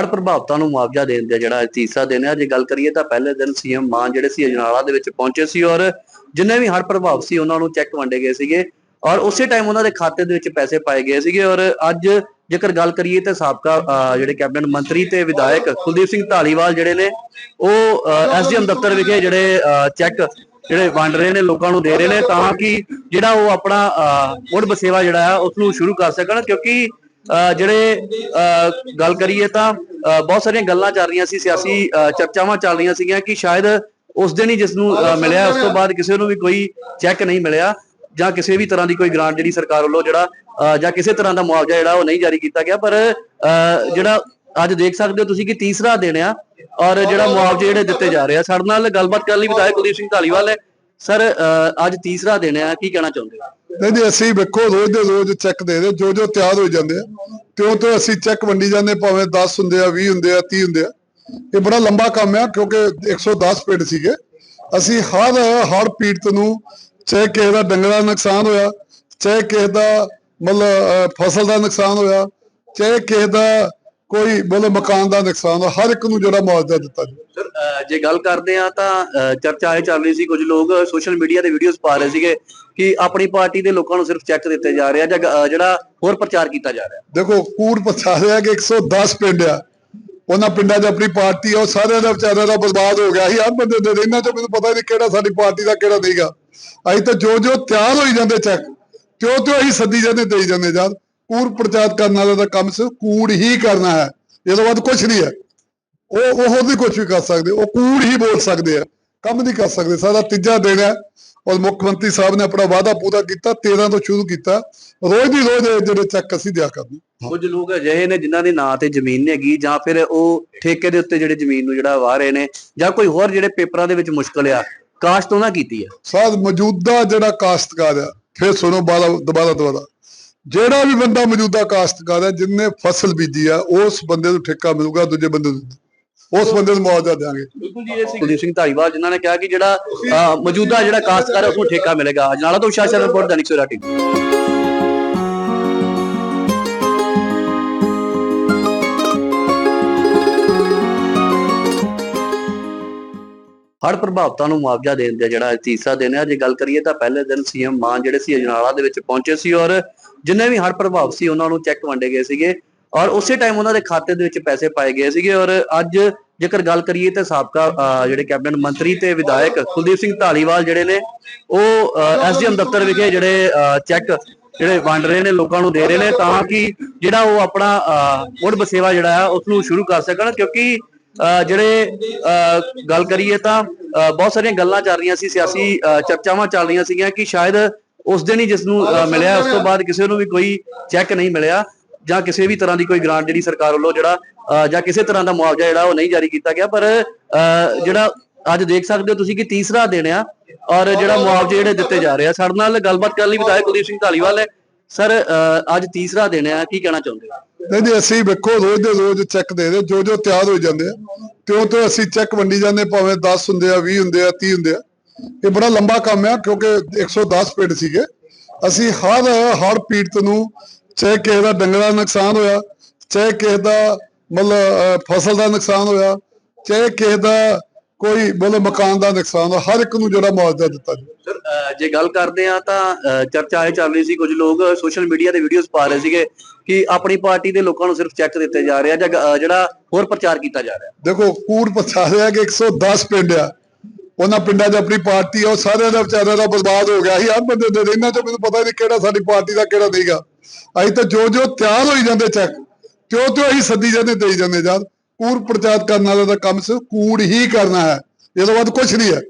ਹੜ੍ਹ ਪ੍ਰਭਾਵਿਤਾਂ ਨੂੰ ਮੁਆਵਜ਼ਾ ਦੇਣ ਦਾ ਜਿਹੜਾ ਅੱਜ ਤੀਸਰਾ ਦਿਨ ਹੈ। ਜੇ ਗੱਲ ਕਰੀਏ ਤਾਂ ਪਹਿਲੇ ਦਿਨ ਸੀਐਮ ਮਾਨ ਜਿਹੜੇ ਸੀ ਅਜਨਾਲਾ ਦੇ ਵਿੱਚ ਪਹੁੰਚੇ ਸੀ ਔਰ ਜਿੰਨੇ ਵੀ ਹੜ੍ਹ ਪ੍ਰਭਾਵਿਤ ਸੀ ਉਹਨਾਂ ਨੂੰ ਚੈੱਕ ਵੰਡੇ ਗਏ ਸੀਗੇ ਔਰ ਉਸੇ ਟਾਈਮ ਉਹਨਾਂ ਦੇ ਖਾਤੇ ਦੇ ਵਿੱਚ ਪੈਸੇ ਪਾਏ ਗਏ ਸੀਗੇ ਔਰ ਅੱਜ ਜੇਕਰ ਗੱਲ ਕਰੀਏ ਤਾਂ ਸਾਬਕਾ ਜਿਹੜੇ ਕੈਬਨਿਟ ਮੰਤਰੀ ਤੇ ਵਿਧਾਇਕ ਕੁਲਦੀਪ ਸਿੰਘ ਢਾਲੀਵਾਲ ਜਿਹੜੇ ਨੇ ਉਹ ਐਸਡੀਐਮ ਦਫ਼ਤਰ ਵਿਖੇ ਜਿਹੜੇ ਚੈੱਕ ਜਿਹੜੇ ਵੰਡ ਰਹੇ ਨੇ ਲੋਕਾਂ ਨੂੰ ਦੇ ਰਹੇ ਨੇ ਤਾਂ ਕਿ ਜਿਹੜਾ ਉਹ ਆਪਣਾ ਅਹ, ਮੁੜ ਬਸੇਵਾ ਜਿਹੜਾ ਹੈ ਉਸ ਨੂੰ ਸ਼ੁਰੂ ਕਰ ਸਕਣ ਕਿਉਂਕਿ ਅਹ, ਜਿਹੜੇ ਅਹ, ਗੱਲ ਕਰੀਏ ਤਾਂ ਬਹੁਤ ਸਾਰੀਆਂ ਗੱਲਾਂ ਚੱਲ ਰਹੀਆਂ ਸੀ ਸਿਆਸੀ ਚਰਚਾਵਾਂ ਚੱਲ ਰਹੀਆਂ ਸੀਗੀਆਂ ਕਿ ਸ਼ਾਇਦ ਉਸ ਦਿਨ ਹੀ ਜਿਸ ਨੂੰ ਮਿਲਿਆ ਉਸ ਤੋਂ ਬਾਅਦ ਕਿਸੇ ਨੂੰ ਵੀ ਕੋਈ ਚੈੱਕ ਨਹੀਂ ਮਿਲਿਆ ਜਾਂ ਕਿਸੇ ਵੀ ਤਰ੍ਹਾਂ ਦੀ ਕੋਈ ਗ੍ਰਾਂਟ ਜਿਹੜੀ ਸਰਕਾਰ ਵੱਲੋਂ ਜਿਹੜਾ ਜਾਂ ਕਿਸੇ ਤਰ੍ਹਾਂ ਦਾ ਮੁਆਵਜ਼ਾ ਜਿਹੜਾ ਉਹ ਨਹੀਂ ਜਾਰੀ ਕੀਤਾ ਗਿਆ ਪਰ ਜਿਹੜਾ ਅੱਜ ਦੇਖ ਸਕਦੇ ਹੋ ਤੁਸੀਂ ਕਿ ਤੀਸਰਾ ਦਿਨ ਆ ਔਰ ਜਿਹੜਾ ਮੁਆਵਜ਼ੇ ਜਿਹੜੇ ਦਿੱਤੇ ਜਾ ਰਹੇ ਆ ਸਾਡੇ ਨਾਲ ਗੱਲਬਾਤ ਕਰਨ ਲਈ ਵਿਧਾਇਕ ਕੁਲਦੀਪ ਸਿੰਘ ਢਾਲੀਵਾਲ ਹੈ ਸਰ ਅੱਜ ਤੀਸਰਾ ਦਿਨ ਆ ਕੀ ਕਹਿਣਾ ਚਾਹੁੰਦੇ ਹੋ? ਨਹੀਂ ਜੀ, ਅਸੀਂ ਵੇਖੋ, ਰੋਜ਼ ਦੇ ਰੋਜ਼ ਚੈੱਕ ਦੇ ਰਹੇ ਜੋ ਜੋ ਤਿਆਰ ਹੋ ਜਾਂਦੇ ਆ। ਤਿਉਂ ਤੋਂ ਅਸੀਂ ਚੈੱਕ ਵੰਡੀ ਜਾਂਦੇ, ਭਾਵੇਂ 10 ਹੁੰਦੇ ਆ 20 ਹੁੰਦੇ ਆ 30 ਹੁੰਦੇ ਆ। ਇਹ ਬੜਾ ਲੰਬਾ ਕੰਮ ਆ, ਕਿਉਂਕਿ 110 ਪਿੰਡ ਸੀਗੇ। ਅਸੀਂ ਹਰ ਹਰ ਪੀੜਤ ਨੂੰ ਚਾਹੇ ਕਿਸੇ ਦਾ ਡੰਗਰਾਂ ਦਾ ਨੁਕਸਾਨ ਹੋਇਆ, ਚਾਹੇ ਕਿਸੇ ਦਾ ਮਤਲਬ ਫਸਲ ਦਾ ਨੁਕਸਾਨ ਹੋਇਆ, ਚਾਹੇ ਕਿਸੇ ਦਾ ਕੋਈ ਮਤਲਬ ਮਕਾਨ ਦਾ ਨੁਕਸਾਨ ਹਰ ਇੱਕ ਨੂੰ ਜਿਹੜਾ ਮੁਆਵਜ਼ਾ ਦਿੱਤਾ ਜੀ ਸਰ ਜੇ ਗੱਲ ਕਰਦੇ ਆ ਤਾਂ ਚਰਚਾ ਇਹ ਚੱਲ ਰਹੀ ਸੀ ਕੁਝ ਲੋਕ ਸੋਸ਼ਲ ਮੀਡੀਆ ਤੇ ਵੀਡੀਓਜ਼ ਪਾ ਰਹੇ ਸੀਗੇ ਕਿ ਆਪਣੀ ਪਾਰਟੀ ਦੇ ਲੋਕਾਂ ਨੂੰ ਸਿਰਫ ਚੈੱਕ ਦਿੱਤੇ ਜਾ ਰਹੇ ਆ ਜਾਂ ਜਿਹੜਾ ਹੋਰ ਪ੍ਰਚਾਰ ਕੀਤਾ ਜਾ ਰਿਹਾ। ਦੇਖੋ ਕੂੜ ਪਛਾ ਰਿਹਾ ਕਿ 110 ਪਿੰਡ ਆ। ਉਹਨਾਂ ਪਿੰਡਾਂ 'ਚ ਆਪਣੀ ਪਾਰਟੀ ਆ ਉਹ ਸਾਰਿਆਂ ਦਾ ਵਿਚਾਰਿਆਂ ਦਾ ਬਰਬਾਦ ਹੋ ਗਿਆ ਸੀ। ਹਰ ਬੰਦੇ ਦੇ ਇਹਨਾਂ 'ਚ ਮੈਨੂੰ ਪਤਾ ਨਹੀਂ ਕਿਹੜਾ ਸਾਡੀ ਪਾਰਟੀ ਦਾ ਕਿਹੜਾ ਨਹੀਂਗਾ ਅਸੀਂ ਤਾਂ ਜੋ ਜੋ ਤਿਆਰ ਹੋਈ ਜਾਂਦੇ ਚੈੱਕ ਤਿਉਂ ਤਿਉਂ ਅਸੀਂ ਸੱਦੀ ਜਾਂਦੇ ਦੇਈ ਜਾਂਦੇ ਜਦ ਕੂੜ ਪ੍ਰਚਾਰ ਕਰਨ ਵਾਲਾ ਦਾ ਕੰਮ ਸਿਰਫ ਕੂੜ ਹੀ ਕਰਨਾ ਹੈ ਇਹ ਤੋਂ ਬਾਅਦ ਕੁਝ ਨਹੀਂ ਹੈ। ਉਹ ਉਹ ਹੋਰ ਵੀ ਕੁਝ ਵੀ ਕਰ ਸਕਦੇ ਉਹ ਕੂੜ ਹੀ ਬੋਲ ਸਕਦੇ ਆ ਕੰਮ ਨਹੀਂ ਕਰ ਸਕਦੇ ਸਾਡਾ ਤੀਜਾ ਦਿਨ ਹੈ ਔਰ ਮੁੱਖ ਮੰਤਰੀ ਸਾਹਿਬ ਨੇ ਆਪਣਾ ਵਾਅਦਾ ਪੂਰਾ ਕੀਤਾ 13 ਤੋਂ ਸ਼ੁਰੂ ਕੀਤਾ ਰੋਜ਼ ਦੀ ਰੋਜ਼ ਜਿਹੜੇ ਚੈੱਕ ਅਸੀਂ ਦਿਆ ਕਰਦੇ ਕੁਝ ਲੋਕ ਅਜਿਹੇ ਨੇ ਜਿਨ੍ਹਾਂ ਦੇ ਨਾਂ ਤੇ ਜ਼ਮੀਨ ਹੈਗੀ ਜਾਂ ਫਿਰ ਉਹ ਠੇਕੇ ਦੇ ਉੱਤੇ ਜਿਹੜੇ ਜ਼ਮੀਨ ਨੂੰ ਜਿਹੜਾ ਵਾਹ ਰਹੇ ਨੇ ਜਾਂ ਕੋਈ ਹੋਰ ਜਿਹੜੇ ਪੇਪਰਾਂ ਦੇ ਵਿੱਚ ਮੁਸ਼ਕਲ ਆ ਕਾਸ਼ਤ ਉਹਨਾਂ ਕੀਤੀ ਆ? ਸਾਧ ਮੌਜੂਦਾ ਜਿਹੜਾ ਕਾਸ਼ਤਕਾਰ ਆ ਫਿਰ ਸੁਣੋ ਬਾਰਾ ਦੁਬਾਰਾ ਦੁਬਾਰਾ। ਜਿਹੜਾ ਵੀ ਬੰਦਾ ਮੌਜੂਦਾ ਕਾਸ਼ਤਕਾਰ ਆ ਜਿੰਨੇ ਫਸਲ ਬੀਜੀ ਆ ਉਸ ਬੰਦੇ ਨੂੰ ਠੇਕਾ ਮਿਲੂਗਾ ਦੂਜੇ ਬੰਦੇ ਨੂੰ ਉਸ ਬੰਦੇ ਨੂੰ ਮੁਆਵਜ਼ਾ ਦੇਵਾਂਗੇ ਬਿਲਕੁਲ ਜੀ ਇਹ ਕੁਲਦੀਪ ਸਿੰਘ ਢਾਲੀਵਾਲ ਜਿਨ੍ਹਾਂ ਨੇ ਕਿਹਾ ਕਿ ਜਿਹੜਾ ਮੌਜੂਦਾ ਜਿਹੜਾ ਕਾਸ਼ਤਕਾਰ ਹੈ ਉਸ ਨੂੰ ਠੇਕਾ ਮਿਲੇਗਾ। ਅਜਨਾਲਾ ਤੋਂ ਸ਼ਾਸਨ ਰਿਪੋਰਟ ਦੈਨਿਕ ਸਵੇਰਾ ਟੀਵੀ। ਹੜ੍ਹ ਪ੍ਰਭਾਵਿਤਾਂ ਨੂੰ ਮੁਆਵਜ਼ਾ ਦੇਣ ਦਾ ਜਿਹੜਾ ਅੱਜ ਤੀਸਰਾ ਦਿਨ ਹੈ। ਜੇ ਗੱਲ ਕਰੀਏ ਤਾਂ ਪਹਿਲੇ ਦਿਨ ਸੀਐਮ ਮਾਨ ਜਿਹੜੇ ਸੀ ਅਜਨਾਲਾ ਦੇ ਵਿੱਚ ਪਹੁੰਚੇ ਸੀ ਔਰ ਜਿੰਨੇ ਵੀ ਹੜ੍ਹ ਪ੍ਰਭਾਵ ਸੀ ਉਹਨਾਂ ਨੂੰ ਚੈੱਕ ਵੰਡੇ ਗਏ ਸੀਗੇ ਔਰ ਉਸੇ ਟਾਈਮ ਉਹਨਾਂ ਦੇ ਖਾਤੇ ਦੇ ਵਿੱਚ ਪੈਸੇ ਪਾਏ ਗਏ ਸੀਗੇ ਔਰ ਅੱਜ ਜੇਕਰ ਗੱਲ ਕਰੀਏ ਤਾਂ ਸਾਬਕਾ ਜਿਹੜੇ ਕੈਬਨਿਟ ਮੰਤਰੀ ਤੇ ਵਿਧਾਇਕ ਕੁਲਦੀਪ ਸਿੰਘ ਢਾਲੀਵਾਲ ਜਿਹੜੇ ਨੇ ਉਹ ਐਸਡੀਐਮ ਦਫ਼ਤਰ ਵਿਖੇ ਜਿਹੜੇ ਚੈੱਕ ਜਿਹੜੇ ਵੰਡ ਰਹੇ ਨੇ ਲੋਕਾਂ ਨੂੰ ਦੇ ਰਹੇ ਨੇ ਤਾਂ ਕਿ ਜਿਹੜਾ ਉਹ ਆਪਣਾ ਅਹ, ਮੁੜ ਬਸੇਵਾ ਜਿਹੜਾ ਹੈ ਉਸ ਨੂੰ ਸ਼ੁਰੂ ਕਰ ਸਕਣ ਕਿਉਂਕਿ ਅਹ, ਜਿਹੜੇ ਅਹ, ਗੱਲ ਕਰੀਏ ਤਾਂ ਅਹ, ਬਹੁਤ ਸਾਰੀਆਂ ਗੱਲਾਂ ਚੱਲ ਰਹੀਆਂ ਸੀ ਸਿਆਸੀ ਅਹ, ਚਰਚਾਵਾਂ ਚੱਲ ਰਹੀਆਂ ਸੀਗੀਆਂ ਕਿ ਸ਼ਾਇਦ ਉਸ ਦਿਨ ਹੀ ਜਿਸ ਨੂੰ ਮਿਲਿਆ ਉਸ ਤੋਂ ਬਾਅਦ ਕਿਸੇ ਨੂੰ ਵੀ ਕੋਈ ਚੈੱਕ ਨਹੀਂ ਮਿਲਿਆ ਜਾਂ ਕਿਸੇ ਵੀ ਤਰ੍ਹਾਂ ਦੀ ਕੋਈ ਗ੍ਰਾਂਟ ਜਿਹੜੀ ਸਰਕਾਰ ਵੱਲੋਂ ਜਿਹੜਾ ਜਾਂ ਕਿਸੇ ਤਰ੍ਹਾਂ ਦਾ ਮੁਆਵਜ਼ਾ ਜਿਹੜਾ ਉਹ ਨਹੀਂ ਜਾਰੀ ਕੀਤਾ ਗਿਆ ਪਰ ਜਿਹੜਾ ਅੱਜ ਦੇਖ ਸਕਦੇ ਹੋ ਤੁਸੀਂ ਕਿ ਤੀਸਰਾ ਦਿਨ ਆ ਔਰ ਜਿਹੜਾ ਮੁਆਵਜ਼ੇ ਜਿਹੜੇ ਦਿੱਤੇ ਜਾ ਰਹੇ ਆ। ਸਾਡੇ ਨਾਲ ਗੱਲਬਾਤ ਕਰਨ ਲਈ ਵਿਧਾਇਕ ਕੁਲਦੀਪ ਸਿੰਘ ਢਾਲੀਵਾਲ ਹੈ ਸਰ ਅੱਜ ਤੀਸਰਾ ਦਿਨ ਆ ਕੀ ਕਹਿਣਾ ਚਾਹੁੰਦੇ ਹੋ? ਨਹੀਂ ਜੀ ਅਸੀਂ ਵੇਖੋ ਰੋਜ਼ ਦੇ ਰੋਜ਼ ਚੈੱਕ ਦੇ ਰਹੇ ਜੋ ਜੋ ਤਿਆਰ ਹੋ ਜਾਂਦੇ ਆ। ਤਿਉਂ ਤੋਂ ਅਸੀਂ ਚੈੱਕ ਵੰਡੀ ਜਾਂਦੇ ਭਾਵੇਂ 10 ਹੁੰਦੇ ਆ 20 ਹੁੰਦੇ ਆ 30 ਹੁੰਦੇ ਆ। ਇਹ ਬੜਾ ਲੰਬਾ ਕੰਮ ਆ ਕਿਉਂਕਿ 110 ਪਿੰਡ ਸੀਗੇ। ਅਸੀਂ ਹਰ ਹੜ ਪੀੜਤ ਨੂੰ ਚਾਹੇ ਕਿਸੇ ਦਾ ਡੰਗਰਾਂ ਦਾ ਨੁਕਸਾਨ ਹੋਇਆ ਚਾਹੇ ਕਿਸੇ ਦਾ ਮਤਲਬ ਫਸਲ ਦਾ ਨੁਕਸਾਨ ਹੋਇਆ ਚਾਹੇ ਕਿਸੇ ਦਾ ਕੋਈ ਮਤਲਬ ਮਕਾਨ ਦਾ ਨੁਕਸਾਨ ਹੋਇਆ ਹਰ ਇੱਕ ਨੂੰ ਜਿਹੜਾ ਮੁਆਵਜ਼ਾ ਦਿੱਤਾ ਜੀ ਸਰ ਜੇ ਗੱਲ ਕਰਦੇ ਆ ਤਾਂ ਚਰਚਾ ਇਹ ਚੱਲ ਰਹੀ ਸੀ ਕੁਝ ਲੋਕ ਸੋਸ਼ਲ ਮੀਡੀਆ ਤੇ ਵੀਡੀਓਜ਼ ਪਾ ਰਹੇ ਸੀਗੇ ਕਿ ਆਪਣੀ ਪਾਰਟੀ ਦੇ ਲੋਕਾਂ ਨੂੰ ਸਿਰਫ ਚੈੱਕ ਦਿੱਤੇ ਜਾ ਰਹੇ ਆ ਜਾਂ ਜਿਹੜਾ ਹੋਰ ਪ੍ਰਚਾਰ ਕੀਤਾ ਜਾ ਰਿਹਾ। ਦੇਖੋ ਕੂੜ ਪਛਾ ਰਿਹਾ ਕਿ 110 ਪਿੰਡ ਆ। ਉਹਨਾਂ ਪਿੰਡਾਂ 'ਚ ਆਪਣੀ ਪਾਰਟੀ ਆ, ਉਹ ਸਾਰਿਆਂ ਦਾ ਵਿਚਾਰਿਆਂ ਦਾ ਬਰਬਾਦ ਹੋ ਗਿਆ ਸੀ। ਹਰ ਬੰਦੇ ਦੇ ਇਹਨਾਂ 'ਚ ਮੈਨੂੰ ਪਤਾ ਨਹੀਂ ਕਿਹੜਾ ਸਾਡੀ ਪਾਰਟੀ ਦਾ ਕਿਹੜਾ ਨਹੀਂਗਾ। ਅਸੀਂ ਤਾਂ ਜੋ ਜੋ ਤਿਆਰ ਹੋਈ ਜਾਂਦੇ ਚੈੱਕ ਕਿਉਂ ਤਿਉਂ ਅਸੀਂ ਸੱਦੀ ਜਾਂਦੇ, ਦੇਈ ਜਾਂਦੇ ਯਾਰ, ਕੂੜ ਪ੍ਰਚਾਰ ਕਰਨ ਵਾਲਾ ਦਾ ਕੰਮ ਸਿਰਫ ਕੂੜ ਹੀ ਕਰਨਾ ਹੈ। ਇਹ ਤੋਂ ਬਾਅਦ ਕੁਝ ਨਹੀਂ ਹੈ।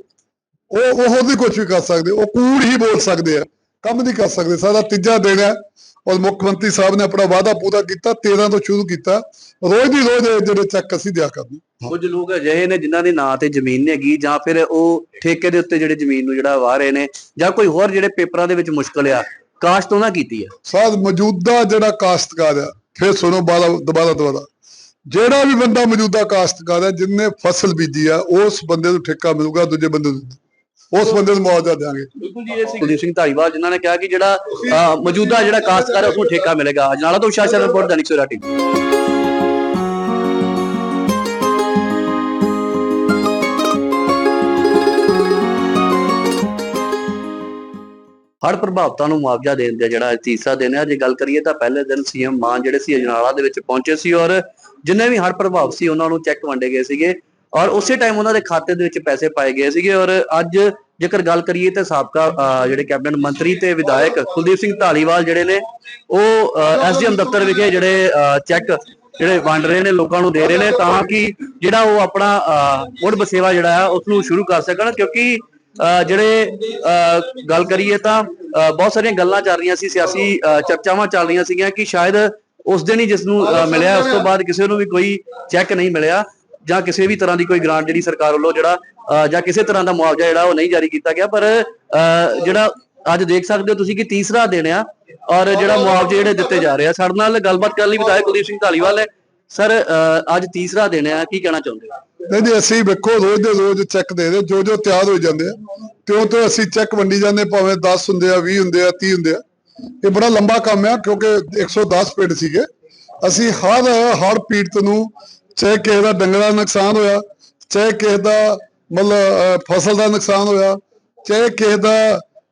ਉਹ ਉਹ ਹੋਰ ਵੀ ਕੁਝ ਵੀ ਕਰ ਸਕਦੇ। ਉਹ ਕੂੜ ਹੀ ਬੋਲ ਸਕਦੇ ਆ। ਕੰਮ ਨਹੀਂ ਕਰ ਸਕਦੇ। ਸਾਡਾ ਤੀਜਾ ਦਿਨ ਹੈ। ਔਰ ਮੁੱਖ ਮੰਤਰੀ ਸਾਹਿਬ ਨੇ ਆਪਣਾ ਵਾਅਦਾ ਪੂਰਾ ਕੀਤਾ 13 ਤੋਂ ਸ਼ੁਰੂ ਕੀਤਾ। ਰੋਜ਼ ਦੀ ਰੋਜ਼ ਜਿਹੜੇ ਚੈੱਕ ਅਸੀਂ ਦਿਆ ਕਰਦੇ ਕੁਝ ਲੋਕ ਅਜਿਹੇ ਨੇ ਜਿਨ੍ਹਾਂ ਦੇ ਨਾਂ ਤੇ ਜ਼ਮੀਨ ਨਹੀਂ ਹੈਗੀ ਜਾਂ ਫਿਰ ਉਹ ਠੇਕੇ ਦੇ ਉੱਤੇ ਜਿਹੜੇ ਜ਼ਮੀਨ ਨੂੰ ਜਿਹੜਾ ਵਾਹ ਰਹੇ ਨੇ ਜਾਂ ਕੋਈ ਹੋਰ ਜਿਹੜੇ ਪੇਪਰਾਂ ਦੇ ਵਿੱਚ ਮੁਸ਼ਕਲ ਆ ਕਾਸ਼ਤ ਉਹਨਾਂ ਕੀਤੀ ਆ? ਸਾਧ ਮੌਜੂਦਾ ਜਿਹੜਾ ਕਾਸ਼ਤਕਾਰ ਆ ਫਿਰ ਸੁਣੋ ਬਾਰਾ ਦੁਬਾਰਾ ਦੁਬਾਰਾ। ਜਿਹੜਾ ਵੀ ਬੰਦਾ ਮੌਜੂਦਾ ਕਾਸ਼ਤਕਾਰ ਆ ਜਿੰਨੇ ਫਸਲ ਬੀਜੀ ਆ ਉਸ ਬੰਦੇ ਨੂੰ ਠੇਕਾ ਮਿਲੂਗਾ ਦੂਜੇ ਬੰਦੇ ਨੂੰ ਉਸ ਬੰਦੇ ਨੂੰ ਮੁਆਵਜ਼ਾ ਦੇਵਾਂਗੇ। ਬਿਲਕੁਲ ਜੀ ਇਹ ਸਿੰਘ ਧਾਰੀਵਾਲ ਜਿਨ੍ਹਾਂ ਨੇ ਕਿਹਾ ਕਿ ਜਿਹੜਾ ਮੌਜੂਦਾ ਜਿਹੜਾ ਕਾਸ਼ਤਕਾਰ ਹੈ ਨੂੰ ਠੇਕਾ ਮਿਲੇਗਾ। ਅਜਨਾਲਾ ਤੋਂ ਸ਼ਾਸਨ ਰਿਪੋਰਟ ਦੈਨਿਕ ਸਵੇਰਾ ਟੀਵੀ। ਹੜ੍ਹ ਪ੍ਰਭਾਵਤਾਂ ਨੂੰ ਮੁਆਵਜ਼ਾ ਦੇਣ ਦਾ ਜਿਹੜਾ ਤੀਸਰਾ ਦਿਨ ਹੈ। ਜੇ ਗੱਲ ਕਰੀਏ ਤਾਂ ਪਹਿਲੇ ਦਿਨ ਸੀਐਮ ਮਾਨ ਜਿਹੜੇ ਸੀ ਅਜਨਾਲਾ ਦੇ ਵਿੱਚ ਪਹੁੰਚੇ ਸੀ ਔਰ ਜਿੰਨੇ ਵੀ ਹੜ੍ਹ ਪ੍ਰਭਾਵ ਸੀ ਉਹਨਾਂ ਨੂੰ ਚੈੱਕ ਵੰਡੇ ਗਏ ਸੀਗੇ। ਔਰ ਉਸੇ ਟਾਈਮ ਉਹਨਾਂ ਦੇ ਖਾਤੇ ਦੇ ਵਿੱਚ ਪੈਸੇ ਪਾਏ ਗਏ ਸੀਗੇ ਔਰ ਅੱਜ ਜੇਕਰ ਗੱਲ ਕਰੀਏ ਤਾਂ ਸਾਬਕਾ ਜਿਹੜੇ ਕੈਬਨਿਟ ਮੰਤਰੀ ਤੇ ਵਿਧਾਇਕ ਕੁਲਦੀਪ ਸਿੰਘ ਢਾਲੀਵਾਲ ਜਿਹੜੇ ਨੇ ਉਹ ਐਸਡੀਐਮ ਦਫ਼ਤਰ ਵਿਖੇ ਜਿਹੜੇ ਚੈੱਕ ਜਿਹੜੇ ਵੰਡ ਰਹੇ ਨੇ ਲੋਕਾਂ ਨੂੰ ਦੇ ਰਹੇ ਨੇ ਤਾਂ ਕਿ ਜਿਹੜਾ ਉਹ ਆਪਣਾ ਅਹ, ਮੁੜ ਬਸੇਵਾ ਜਿਹੜਾ ਹੈ ਉਸ ਨੂੰ ਸ਼ੁਰੂ ਕਰ ਸਕਣ ਕਿਉਂਕਿ ਅਹ, ਜਿਹੜੇ ਅਹ, ਗੱਲ ਕਰੀਏ ਤਾਂ ਅਹ, ਬਹੁਤ ਸਾਰੀਆਂ ਗੱਲਾਂ ਚੱਲ ਰਹੀਆਂ ਸੀ ਸਿਆਸੀ ਅਹ, ਚਰਚਾਵਾਂ ਚੱਲ ਰਹੀਆਂ ਸੀਗੀਆਂ ਕਿ ਸ਼ਾਇਦ ਉਸ ਦਿਨ ਹੀ ਜਿਸ ਨੂੰ ਮਿਲਿਆ ਉਸ ਤੋਂ ਬਾਅਦ ਕਿਸੇ ਨੂੰ ਵੀ ਕੋਈ ਚੈੱਕ ਨਹੀਂ ਮਿਲਿਆ। ਜਾਂ ਕਿਸੇ ਵੀ ਤਰ੍ਹਾਂ ਦੀ ਕੋਈ ਗ੍ਰਾਂਟ ਜਿਹੜੀ ਸਰਕਾਰ ਵੱਲੋਂ ਜਿਹੜਾ ਜਾਂ ਕਿਸੇ ਤਰ੍ਹਾਂ ਦਾ ਮੁਆਵਜ਼ਾ ਜਿਹੜਾ ਉਹ ਨਹੀਂ ਜਾਰੀ ਕੀਤਾ ਗਿਆ, ਪਰ ਜਿਹੜਾ ਅੱਜ ਦੇਖ ਸਕਦੇ ਹੋ ਤੁਸੀਂ ਕਿ ਤੀਸਰਾ ਦਿਨ ਆ ਔਰ ਜਿਹੜਾ ਮੁਆਵਜ਼ੇ ਜਿਹੜੇ ਦਿੱਤੇ ਜਾ ਰਹੇ ਆ। ਸਾਡੇ ਨਾਲ ਗੱਲਬਾਤ ਕਰਨ ਲਈ ਵਿਧਾਇਕ ਕੁਲਦੀਪ ਸਿੰਘ ਢਾਲੀਵਾਲ ਹੈ ਸਰ ਅੱਜ ਤੀਸਰਾ ਦਿਨ ਆ, ਕੀ ਕਹਿਣਾ ਚਾਹੁੰਦੇ ਹੋ? ਨਹੀਂ ਜੀ, ਅਸੀਂ ਵੇਖੋ, ਰੋਜ਼ ਦੇ ਰੋਜ਼ ਚੈੱਕ ਦੇ ਰਹੇ ਜੋ ਜੋ ਤਿਆਰ ਹੋ ਜਾਂਦੇ ਆ। ਤਿਉਂ ਤੋਂ ਅਸੀਂ ਚੈੱਕ ਵੰਡੀ ਜਾਂਦੇ, ਭਾਵੇਂ 10 ਹੁੰਦੇ ਆ 20 ਹੁੰਦੇ ਆ 30 ਹੁੰਦੇ ਆ। ਇਹ ਬੜਾ ਲੰਬਾ ਕੰਮ ਆ, ਕਿਉਂਕਿ 110 ਪਿੰਡ ਸੀਗੇ। ਅਸੀਂ ਹਰ ਹਰ ਪੀੜਤ ਨੂੰ ਚਾਹੇ ਕਿਸੇ ਦਾ ਡੰਗਰਾਂ ਦਾ ਨੁਕਸਾਨ ਹੋਇਆ ਚਾਹੇ ਕਿਸੇ ਦਾ ਮਤਲਬ ਫਸਲ ਦਾ ਨੁਕਸਾਨ ਹੋਇਆ ਚਾਹੇ ਕਿਸੇ ਦਾ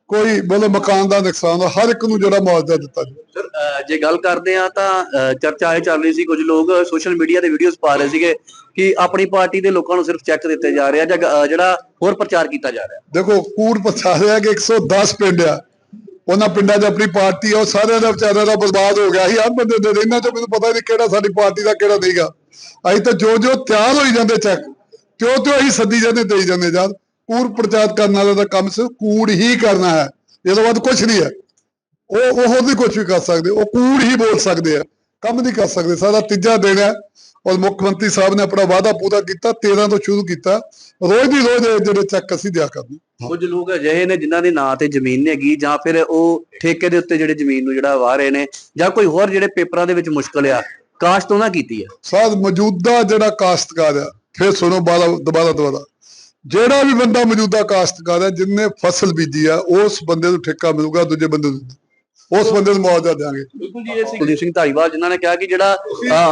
ਕੋਈ ਮਤਲਬ ਮਕਾਨ ਦਾ ਨੁਕਸਾਨ ਹੋਇਆ ਹਰ ਇੱਕ ਨੂੰ ਜਿਹੜਾ ਮੁਆਵਜ਼ਾ ਦਿੱਤਾ ਜੀ ਸਰ ਜੇ ਗੱਲ ਕਰਦੇ ਆ ਤਾਂ ਚਰਚਾ ਇਹ ਚੱਲ ਰਹੀ ਸੀ ਕੁਝ ਲੋਕ ਸੋਸ਼ਲ ਮੀਡੀਆ ਤੇ ਵੀਡੀਓਜ਼ ਪਾ ਰਹੇ ਸੀਗੇ ਕਿ ਆਪਣੀ ਪਾਰਟੀ ਦੇ ਲੋਕਾਂ ਨੂੰ ਸਿਰਫ ਚੈੱਕ ਦਿੱਤੇ ਜਾ ਰਹੇ ਆ ਜਾਂ ਜਿਹੜਾ ਹੋਰ ਪ੍ਰਚਾਰ ਕੀਤਾ ਜਾ ਰਿਹਾ। ਦੇਖੋ ਕੂੜ ਪਛਾ ਰਿਹਾ ਕਿ 110 ਪਿੰਡ ਆ। ਉਹਨਾਂ ਪਿੰਡਾਂ 'ਚ ਆਪਣੀ ਪਾਰਟੀ ਆ ਉਹ ਸਾਰਿਆਂ ਦਾ ਵਿਚਾਰਿਆਂ ਦਾ ਬਰਬਾਦ ਹੋ ਗਿਆ ਸੀ। ਹਰ ਬੰਦੇ ਦੇ ਇਹਨਾਂ 'ਚ ਮੈਨੂੰ ਪਤਾ ਨਹੀਂ ਕਿਹੜਾ ਸਾਡੀ ਪਾਰਟੀ ਦਾ ਕਿਹੜਾ ਨਹੀਂਗਾ। ਅਸੀਂ ਤਾਂ ਜੋ ਜੋ ਤਿਆਰ ਹੋਈ ਜਾਂਦੇ ਚੈੱਕ, ਤਿਉਂ ਤਿਉਂ ਅਸੀਂ ਸੱਦੀ ਜਾਂਦੇ, ਦੇਈ ਜਾਂਦੇ ਜਦ ਕੂੜ ਪ੍ਰਚਾਰ ਕਰਨ ਵਾਲਾ ਦਾ ਕੰਮ ਸਿਰਫ ਕੂੜ ਹੀ ਕਰਨਾ ਹੈ। ਇਹ ਤੋਂ ਬਾਅਦ ਕੁਝ ਨਹੀਂ ਹੈ। ਉਹ ਉਹ ਹੋਰ ਵੀ ਕੁਝ ਵੀ ਕਰ ਸਕਦੇ, ਉਹ ਕੂੜ ਹੀ ਬੋਲ ਸਕਦੇ ਆ। ਕੰਮ ਨਹੀਂ ਕਰ ਸਕਦੇ ਸਾਡਾ ਤੀਜਾ ਦਿਨ ਹੈ। ਔਰ ਮੁੱਖ ਮੰਤਰੀ ਸਾਹਿਬ ਨੇ ਆਪਣਾ ਵਾਅਦਾ ਪੂਰਾ ਕੀਤਾ 13 ਤੋਂ ਸ਼ੁਰੂ ਕੀਤਾ। ਰੋਜ਼ ਦੀ ਰੋਜ਼ ਜਿਹੜੇ ਚੈੱਕ ਅਸੀਂ ਦਿਆ ਕਰਦੇ ਕੁਝ ਲੋਕ ਅਜਿਹੇ ਨੇ ਜਿਨ੍ਹਾਂ ਦੇ ਨਾਂ ਤੇ ਜ਼ਮੀਨ ਹੈਗੀ, ਜਾਂ ਫਿਰ ਉਹ ਠੇਕੇ ਦੇ ਉੱਤੇ ਜਿਹੜੇ ਜ਼ਮੀਨ ਨੂੰ ਜਿਹੜਾ ਵਾਹ ਰਹੇ ਨੇ, ਜਾਂ ਕੋਈ ਹੋਰ ਜਿਹੜੇ ਪੇਪਰਾਂ ਦੇ ਵਿੱਚ ਮੁਸ਼ਕਲ ਆ ਕਾਸ਼ਤ ਉਹਨਾਂ ਕੀਤੀ ਆ। ਸਾਧ ਮੌਜੂਦਾ ਜਿਹੜਾ ਕਾਸ਼ਤਕਾਰ ਆ ਫਿਰ ਸੁਣੋ ਬਾਰਾ ਦੁਬਾਰਾ ਦੁਬਾਰਾ। ਜਿਹੜਾ ਵੀ ਬੰਦਾ ਮੌਜੂਦਾ ਕਾਸ਼ਤਕਾਰ ਆ ਜਿੰਨੇ ਫਸਲ ਬੀਜੀ ਆ ਉਸ ਬੰਦੇ ਨੂੰ ਠੇਕਾ ਮਿਲੂਗਾ ਦੂਜੇ ਬੰਦੇ ਨੂੰ ਉਸ ਬੰਦੇ ਨੂੰ ਮੁਆਵਜ਼ਾ ਦੇਵਾਂਗੇ ਬਿਲਕੁਲ ਜੀ ਇਹ ਕੁਲਦੀਪ ਸਿੰਘ ਧਾਰੀਵਾਲ ਜਿਨ੍ਹਾਂ ਨੇ ਕਿਹਾ ਕਿ ਜਿਹੜਾ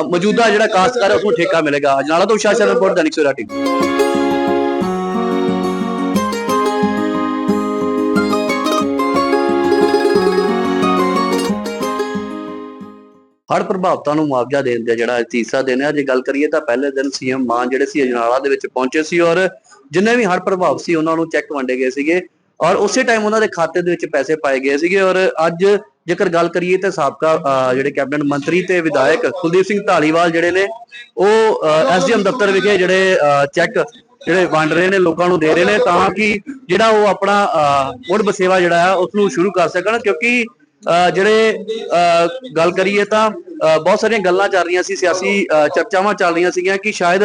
ਮੌਜੂਦਾ ਜਿਹੜਾ ਕਾਸ਼ਤਕਾਰ ਹੈ ਉਸ ਨੂੰ ਠੇਕਾ ਮਿਲੇਗਾ। ਅਜਨਾਲਾ ਤੋਂ ਸ਼ਾਸਨ ਰਿਪੋਰਟ ਦੈਨਿਕ ਸਵੇਰਾ ਟੀਵੀ। ਹੜ ਪ੍ਰਭਾਵਿਤਾਂ ਨੂੰ ਮੁਆਵਜ਼ਾ ਦੇਣ ਦਾ ਜਿਹੜਾ ਤੀਸਰਾ ਦਿਨ ਹੈ। ਜੇ ਗੱਲ ਕਰੀਏ ਤਾਂ ਪਹਿਲੇ ਦਿਨ ਸੀਐਮ ਮਾਨ ਜਿਹੜੇ ਸੀ ਅਜਨਾਲਾ ਦੇ ਵਿੱਚ ਪਹੁੰਚੇ ਸੀ ਔਰ ਜਿੰਨੇ ਵੀ ਹੜ੍ਹ ਪ੍ਰਭਾਵਿਤ ਸੀ ਉਹਨਾਂ ਨੂੰ ਚੈੱਕ ਵੰਡੇ ਗਏ ਸੀਗੇ ਔਰ ਉਸੇ ਟਾਈਮ ਉਹਨਾਂ ਦੇ ਖਾਤੇ ਦੇ ਵਿੱਚ ਪੈਸੇ ਪਾਏ ਗਏ ਸੀਗੇ ਔਰ ਅੱਜ ਜੇਕਰ ਗੱਲ ਕਰੀਏ ਤਾਂ ਸਾਬਕਾ ਜਿਹੜੇ ਕੈਬਨਿਟ ਮੰਤਰੀ ਤੇ ਵਿਧਾਇਕ ਕੁਲਦੀਪ ਸਿੰਘ ਢਾਲੀਵਾਲ ਜਿਹੜੇ ਨੇ ਉਹ ਐਸਡੀਐਮ ਦਫ਼ਤਰ ਵਿਖੇ ਜਿਹੜੇ ਚੈੱਕ ਜਿਹੜੇ ਵੰਡ ਰਹੇ ਨੇ ਲੋਕਾਂ ਨੂੰ ਦੇ ਰਹੇ ਨੇ ਤਾਂ ਕਿ ਜਿਹੜਾ ਉਹ ਆਪਣਾ ਅਹ, ਮੁੜ ਬਸੇਵਾ ਜਿਹੜਾ ਹੈ ਉਸ ਨੂੰ ਸ਼ੁਰੂ ਕਰ ਸਕਣ ਕਿਉਂਕਿ ਜਿਹੜੇ ਗੱਲ ਕਰੀਏ ਤਾਂ ਬਹੁਤ ਸਾਰੀਆਂ ਗੱਲਾਂ ਚੱਲ ਰਹੀਆਂ ਸੀ ਸਿਆਸੀ ਚਰਚਾਵਾਂ ਚੱਲ ਰਹੀਆਂ ਸੀਗੀਆਂ ਕਿ ਸ਼ਾਇਦ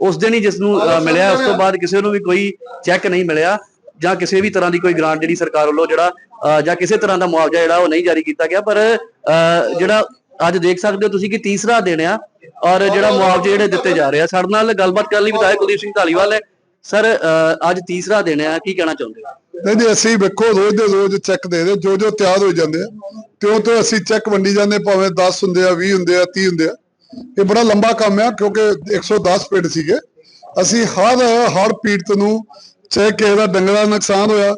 ਉਸ ਦਿਨ ਹੀ ਜਿਸ ਨੂੰ ਮਿਲਿਆ ਉਸ ਤੋਂ ਬਾਅਦ ਕਿਸੇ ਨੂੰ ਵੀ ਕੋਈ ਚੈੱਕ ਨਹੀਂ ਮਿਲਿਆ ਜਾਂ ਕਿਸੇ ਵੀ ਤਰ੍ਹਾਂ ਦੀ ਕੋਈ ਗ੍ਰਾਂਟ ਜਿਹੜੀ ਸਰਕਾਰ ਵੱਲੋਂ ਜਿਹੜਾ ਜਾਂ ਕਿਸੇ ਤਰ੍ਹਾਂ ਦਾ ਮੁਆਵਜ਼ਾ ਜਿਹੜਾ ਉਹ ਨਹੀਂ ਜਾਰੀ ਕੀਤਾ ਗਿਆ ਪਰ ਜਿਹੜਾ ਅੱਜ ਦੇਖ ਸਕਦੇ ਹੋ ਤੁਸੀਂ ਕਿ ਤੀਸਰਾ ਦਿਨ ਆ ਔਰ ਜਿਹੜਾ ਮੁਆਵਜ਼ੇ ਜਿਹੜੇ ਦਿੱਤੇ ਜਾ ਰਹੇ ਆ। ਸਾਡੇ ਨਾਲ ਗੱਲਬਾਤ ਕਰਨ ਲਈ ਵਿਧਾਇਕ ਕੁਲਦੀਪ ਸਿੰਘ ਢਾਲੀਵਾਲ ਹੈ ਸਰ ਅੱਜ ਤੀਸਰਾ ਦਿਨ ਆ ਕੀ ਕਹਿਣਾ ਚਾਹੁੰਦੇ ਹੋ? ਨਹੀਂ ਅਸੀਂ ਵੇਖੋ, ਰੋਜ਼ ਦੇ ਰੋਜ਼ ਚੈੱਕ ਦੇ ਰਹੇ, ਜੋ ਜੋ ਤਿਆਰ ਹੋ ਜਾਂਦੇ ਆ। ਤਿਉਂ ਤੋਂ ਅਸੀਂ ਚੈੱਕ ਵੰਡੀ ਜਾਂਦੇ, ਭਾਵੇਂ 10 ਹੁੰਦੇ ਆ 20 ਹੁੰਦੇ ਆ 30 ਹੁੰਦੇ ਆ। ਇਹ ਬੜਾ ਲੰਬਾ ਕੰਮ ਆ, ਕਿਉਂਕਿ 110 ਪਿੰਡ ਸੀਗੇ। ਅਸੀਂ ਹਰ ਹਰ ਪੀੜਤ ਨੂੰ ਚਾਹੇ ਕਿਸੇ ਦਾ ਡੰਗਰਾਂ ਦਾ ਨੁਕਸਾਨ ਹੋਇਆ,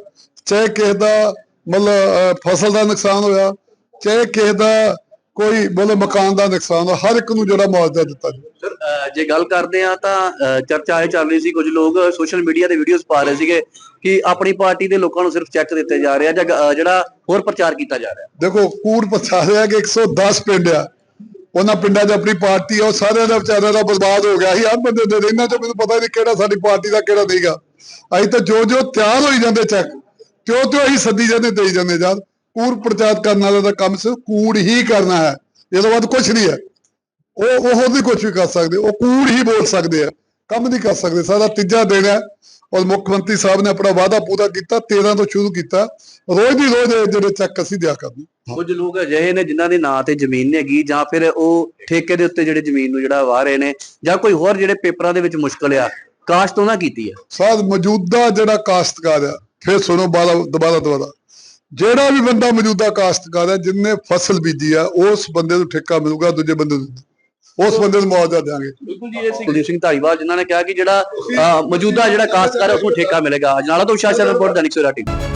ਚਾਹੇ ਕਿਸੇ ਦਾ ਮਤਲਬ ਫਸਲ ਦਾ ਨੁਕਸਾਨ ਹੋਇਆ, ਚਾਹੇ ਕਿਸੇ ਦਾ ਕੋਈ ਮਤਲਬ ਮਕਾਨ ਦਾ ਨੁਕਸਾਨ ਹੋਇਆ, ਹਰ ਇੱਕ ਨੂੰ ਜਿਹੜਾ ਮੁਆਵਜ਼ਾ ਦਿੱਤਾ ਜੀ ਜੇ ਗੱਲ ਕਰਦੇ ਆ ਤਾਂ ਚਰਚਾ ਇਹ ਚੱਲ ਰਹੀ ਸੀ, ਕੁਝ ਲੋਕ ਸੋਸ਼ਲ ਮੀਡੀਆ ਤੇ ਵੀਡੀਓਜ਼ ਪਾ ਰਹੇ ਸੀਗੇ ਕਿ ਆਪਣੀ ਪਾਰਟੀ ਦੇ ਲੋਕਾਂ ਨੂੰ ਸਿਰਫ ਚੈੱਕ ਦਿੱਤੇ ਜਾ ਰਹੇ ਆ, ਜਾਂ ਜਿਹੜਾ ਹੋਰ ਪ੍ਰਚਾਰ ਕੀਤਾ ਜਾ ਰਿਹਾ। ਦੇਖੋ, ਕੂੜ ਪਛਾ ਰਿਹਾ ਕਿ 110 ਪਿੰਡ ਆ। ਉਹਨਾਂ ਪਿੰਡਾਂ 'ਚ ਆਪਣੀ ਪਾਰਟੀ ਆ, ਉਹ ਸਾਰਿਆਂ ਦਾ ਵਿਚਾਰਿਆਂ ਦਾ ਬਰਬਾਦ ਹੋ ਗਿਆ ਸੀ। ਹਰ ਬੰਦੇ ਦੇ ਇਹਨਾਂ 'ਚ ਮੈਨੂੰ ਪਤਾ ਨਹੀਂ ਕਿਹੜਾ ਸਾਡੀ ਪਾਰਟੀ ਦਾ ਕਿਹੜਾ ਨਹੀਂਗਾ। ਅਸੀਂ ਤਾਂ ਜੋ ਜੋ ਤਿਆਰ ਹੋਈ ਜਾਂਦੇ ਚੈੱਕ ਕਿਉਂ ਤਿਉਂ ਅਸੀਂ ਸੱਦੀ ਜਾਂਦੇ, ਦੇਈ ਜਾਂਦੇ। ਯਾਰ ਕੂੜ ਪ੍ਰਚਾਰ ਕਰਨ ਵਾਲਾ ਦਾ ਕੰਮ ਸਿਰਫ ਕੂੜ ਹੀ ਕਰਨਾ ਹੈ। ਇਹ ਤੋਂ ਬਾਅਦ ਕੁਝ ਨਹੀਂ ਹੈ। ਉਹ ਉਹ ਵੀ ਕੁਝ ਵੀ ਕਰ ਸਕਦੇ ਉਹ ਕੂੜ ਹੀ ਬੋਲ ਸਕਦੇ ਆ ਕੰਮ ਨਹੀਂ ਕਰ ਸਕਦੇ ਸਾਡਾ ਤੀਜਾ ਦਿਨ ਹੈ ਔਰ ਮੁੱਖ ਮੰਤਰੀ ਸਾਹਿਬ ਨੇ ਆਪਣਾ ਵਾਅਦਾ ਪੂਰਾ ਕੀਤਾ 13 ਤੋਂ ਸ਼ੁਰੂ ਕੀਤਾ ਰੋਜ਼ ਦੀ ਰੋਜ਼ ਜਿਹੜੇ ਚੈੱਕ ਅਸੀਂ ਦਿਆ ਕਰਦੇ ਕੁਝ ਲੋਕ ਅਜਿਹੇ ਨੇ ਜਿਨ੍ਹਾਂ ਦੇ ਨਾਂ ਤੇ ਜ਼ਮੀਨ ਹੈਗੀ ਜਾਂ ਫਿਰ ਉਹ ਠੇਕੇ ਦੇ ਉੱਤੇ ਜਿਹੜੇ ਜ਼ਮੀਨ ਨੂੰ ਜਿਹੜਾ ਵਾਹ ਰਹੇ ਨੇ ਜਾਂ ਕੋਈ ਹੋਰ ਜਿਹੜੇ ਪੇਪਰਾਂ ਦੇ ਵਿੱਚ ਮੁਸ਼ਕਲ ਆ ਕਾਸ਼ਤ ਉਹਨਾਂ ਕੀਤੀ ਆ। ਸਾਧ ਮੌਜੂਦਾ ਜਿਹੜਾ ਕਾਸ਼ਤਕਾਰ ਆ ਫਿਰ ਸੁਣੋ ਬਾਰਾ ਦੁਬਾਰਾ ਦੁਬਾਰਾ ਜਿਹੜਾ ਵੀ ਬੰਦਾ ਮੌਜੂਦਾ ਕਾਸ਼ਤਕਾਰ ਆ ਜਿੰਨੇ ਫਸਲ ਬੀਜੀ ਆ ਉਸ ਬੰਦੇ ਨੂੰ ਠੇਕਾ ਮਿਲੂਗਾ ਦੂਜੇ ਬੰਦੇ ਨੂੰ ਉਸ ਬੰਦੇ ਨੂੰ ਮੁਆਵਜ਼ਾ ਦੇਵਾਂਗੇ। ਬਿਲਕੁਲ ਜੀ ਇਹ ਕੁਲਦੀਪ ਸਿੰਘ ਧਾਰੀਵਾਲ ਜਿਨ੍ਹਾਂ ਨੇ ਕਿਹਾ ਕਿ ਜਿਹੜਾ ਮੌਜੂਦਾ ਜਿਹੜਾ ਕਾਸ਼ਤਕਾਰ ਹੈ ਉਸ ਨੂੰ ਠੇਕਾ ਮਿਲੇਗਾ। ਅਜਨਾਲਾ ਤੋਂ ਸ਼ਾਸਨ ਰਿਪੋਰਟ ਦੈਨਿਕ ਸਵੇਰਾ ਟੀਵੀ।